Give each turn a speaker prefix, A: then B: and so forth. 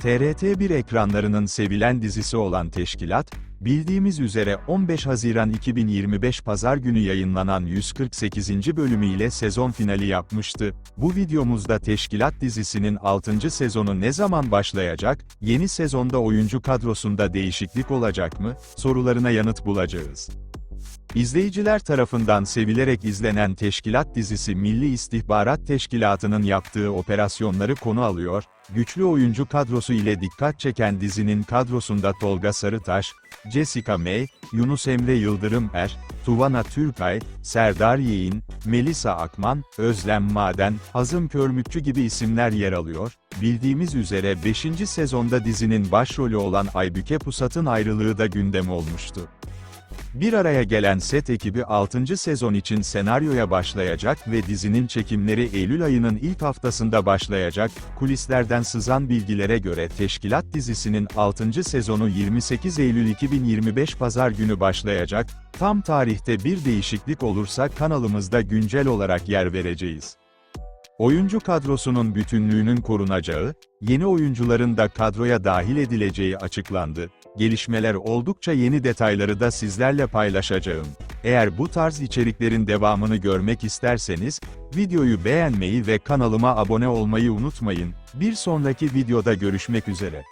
A: TRT1 ekranlarının sevilen dizisi olan Teşkilat, bildiğimiz üzere 15 Haziran 2025 Pazar günü yayınlanan 148. bölümüyle sezon finali yapmıştı. Bu videomuzda Teşkilat dizisinin 6. sezonu ne zaman başlayacak, yeni sezonda oyuncu kadrosunda değişiklik olacak mı, sorularına yanıt bulacağız. İzleyiciler tarafından sevilerek izlenen Teşkilat dizisi Milli İstihbarat Teşkilatı'nın yaptığı operasyonları konu alıyor, güçlü oyuncu kadrosu ile dikkat çeken dizinin kadrosunda Tolga Sarıtaş, Jessica May, Yunus Emre Yıldırım Er, Tuvana Türkay, Serdar Yeğin, Melisa Akman, Özlem Maden, Hazım Körmükçü gibi isimler yer alıyor. Bildiğimiz üzere 5. sezonda dizinin başrolü olan Aybüke Pusat'ın ayrılığı da gündem olmuştu. Bir araya gelen set ekibi 6. sezon için senaryoya başlayacak ve dizinin çekimleri Eylül ayının ilk haftasında başlayacak. Kulislerden sızan bilgilere göre Teşkilat dizisinin 6. sezonu 28 Eylül 2025 Pazar günü başlayacak. Tam tarihte bir değişiklik olursa kanalımızda güncel olarak yer vereceğiz. Oyuncu kadrosunun bütünlüğünün korunacağı, yeni oyuncuların da kadroya dahil edileceği açıklandı. Gelişmeler oldukça yeni detayları da sizlerle paylaşacağım. Eğer bu tarz içeriklerin devamını görmek isterseniz, videoyu beğenmeyi ve kanalıma abone olmayı unutmayın. Bir sonraki videoda görüşmek üzere.